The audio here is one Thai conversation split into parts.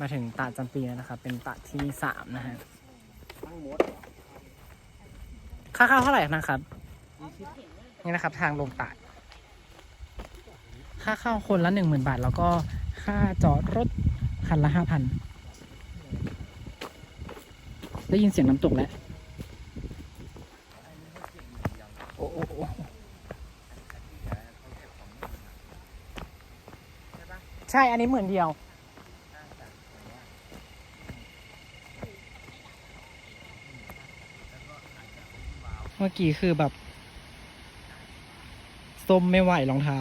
มาถึงตาจำปีแล้วนะครับ เป็นตาที่สามนะฮะค่าเข้าเท่าไหร่นะครับ นี่นะครับ ทางลงตาดค่าเข้าคนละหนึ่งหมื่นบาท แล้วก็ค่าจอดรถคันละห้าพันได้ยินเสียงน้ำตกแล้วโอ้โอ้โอ้ใช่ อันนี้หมื่นเดียว มื่อกี้คือแบบส้มไม่ไหวรองเท้า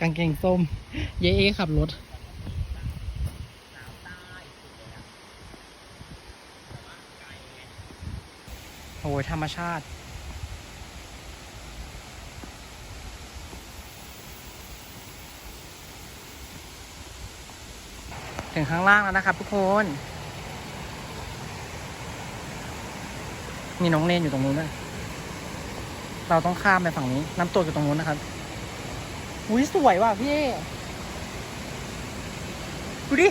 กางเกงส้ม เยเอขับรถ โอ้ยธรรมชาติถึงข้างล่างแล้วนะครับทุกคน มีน้องเนนอยู่ตรงนู้นด้วย เราต้องข้ามไปฝั่งนี้ น้ำตกอยู่ตรงนู้นนะครับ อุ้ยสวยว่ะพี่เอดูดิ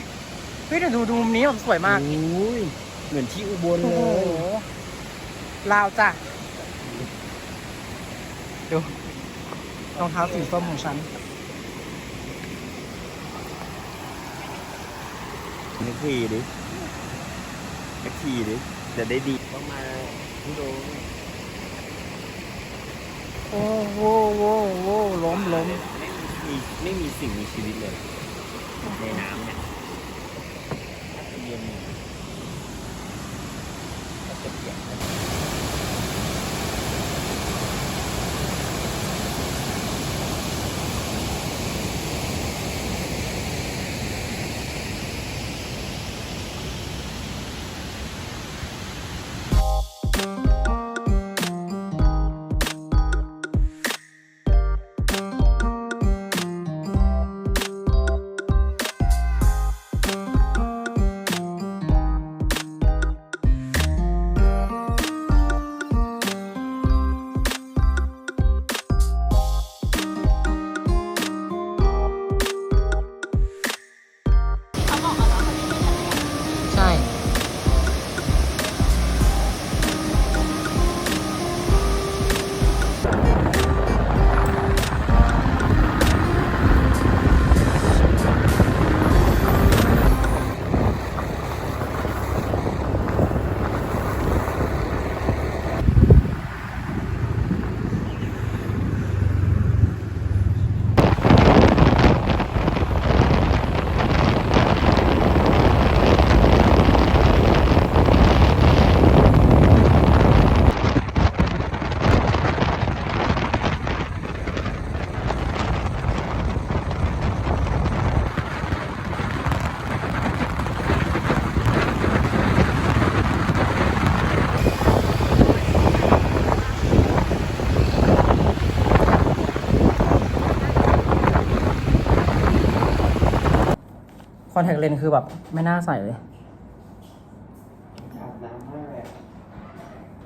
เฮ้ยเดี๋ยวดูดูมุมนี้แบบสวยมากโอ้ยเหมือนที่อุบลโอ้เลโหยลาวจ้ะดูรองเท้าสีส้มของฉันนึกทีดินึกทีดิ จะได้ดีต้องมาที่โดโอ้โหโว้โว้ล้มล้มไม่มีไม่มีสิ่งมีชีวิตเลย ในน้ำเนี่ยเย็นก็จะเปียก อนแทคเลนส์คือแบบไม่น่าใส่เลย อาบน้ำมากเลย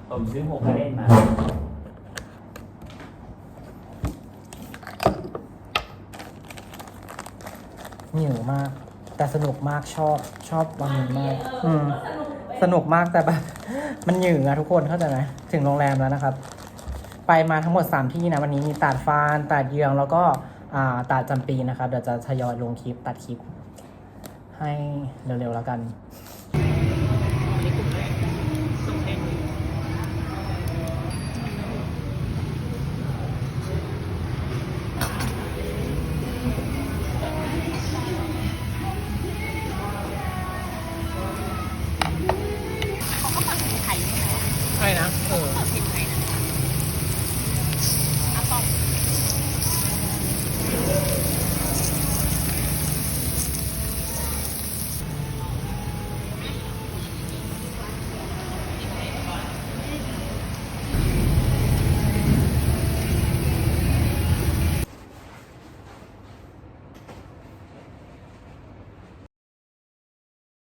ผมซื้อหกกระเด็นมาเหนียวมาก แต่สนุกมากชอบชอบวันนี้มาก อืม สนุกมากแต่แบบ มันหยืงอะทุกคนเข้าใจไหมถึงโรงแรมแล้วนะครับ ไปมาทั้งหมด 3 ที่นะ วันนี้มีตาดฟานตาดเยืองแล้วก็อ่าตาดจำปีนะครับ เดี๋ยวจะทยอยลงคลิปตัดคลิป ให้เร็วๆแล้วกัน